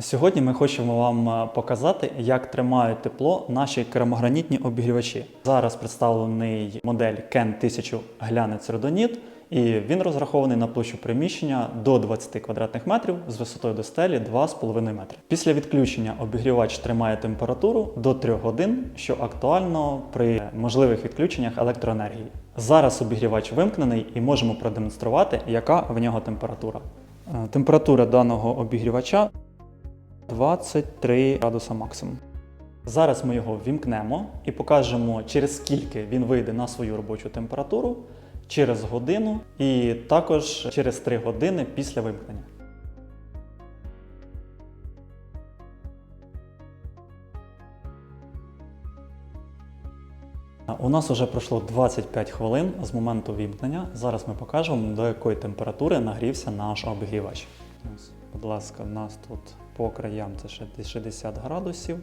Сьогодні ми хочемо вам е, показати, як тримають тепло наші керамогранітні обігрівачі. Зараз представлений модель Ken 1000 глянець родоніт, і він розрахований на площу приміщення до 20 квадратних метрів з висотою до стелі 2,5 метри. Після відключення обігрівач тримає температуру до 3 годин, що актуально при можливих відключеннях електроенергії. Зараз обігрівач вимкнений і можемо продемонструвати, яка в нього температура. Е, Температура даного обігрівача 23 градуса максимум. Зараз ми його вімкнемо і покажемо, через скільки він вийде на свою робочу температуру, через годину і також через 3 години після вимкнення. У нас вже пройшло 25 хвилин з моменту вімкнення. Зараз ми покажемо, до якої температури нагрівся наш обігрівач. Будь ласка, у нас тут по краям це ще 60 градусів,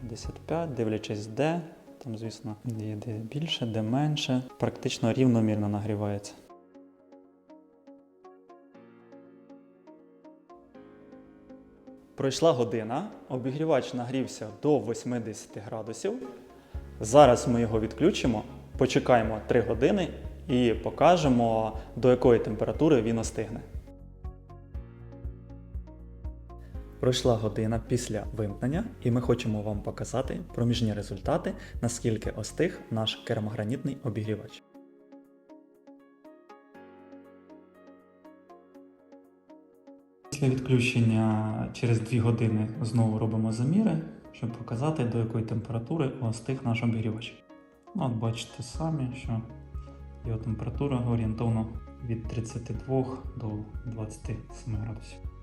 55, дивлячись де. Там, звісно, де більше, де менше. Практично рівномірно нагрівається. Пройшла година, обігрівач нагрівся до 80 градусів. Зараз ми його відключимо, почекаємо 3 години і покажемо, до якої температури він остигне. Пройшла година після вимкнення, і ми хочемо вам показати проміжні результати, наскільки остиг наш керамогранітний обігрівач. Після відключення через 2 години знову робимо заміри, щоб показати, до якої температури остиг наш обігрівач. Ну, От бачите самі, що його температура орієнтовно від 32 до 27 градусів.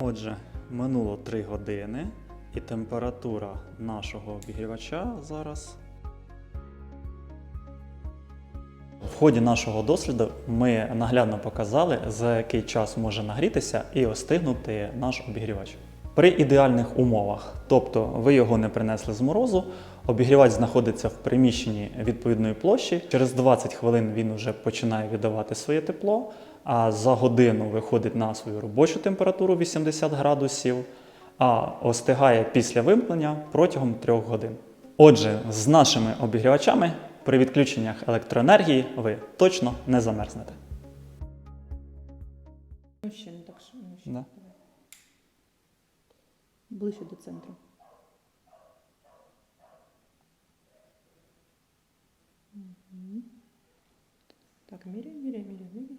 Отже, минуло 3 години, і температура нашого обігрівача зараз. В ході нашого досліду ми наглядно показали, за який час може нагрітися і остигнути наш обігрівач. При ідеальних умовах, тобто ви його не принесли з морозу, обігрівач знаходиться в приміщенні відповідної площі. Через 20 хвилин він вже починає віддавати своє тепло, а за годину виходить на свою робочу температуру 80 градусів, а остигає після вимкнення протягом 3 годин. Отже, з нашими обігрівачами при відключеннях електроенергії ви точно не замерзнете. Ще не так, що- ще. Да. Ближче до центру. Так, міряй, міряй, міряй, міряй.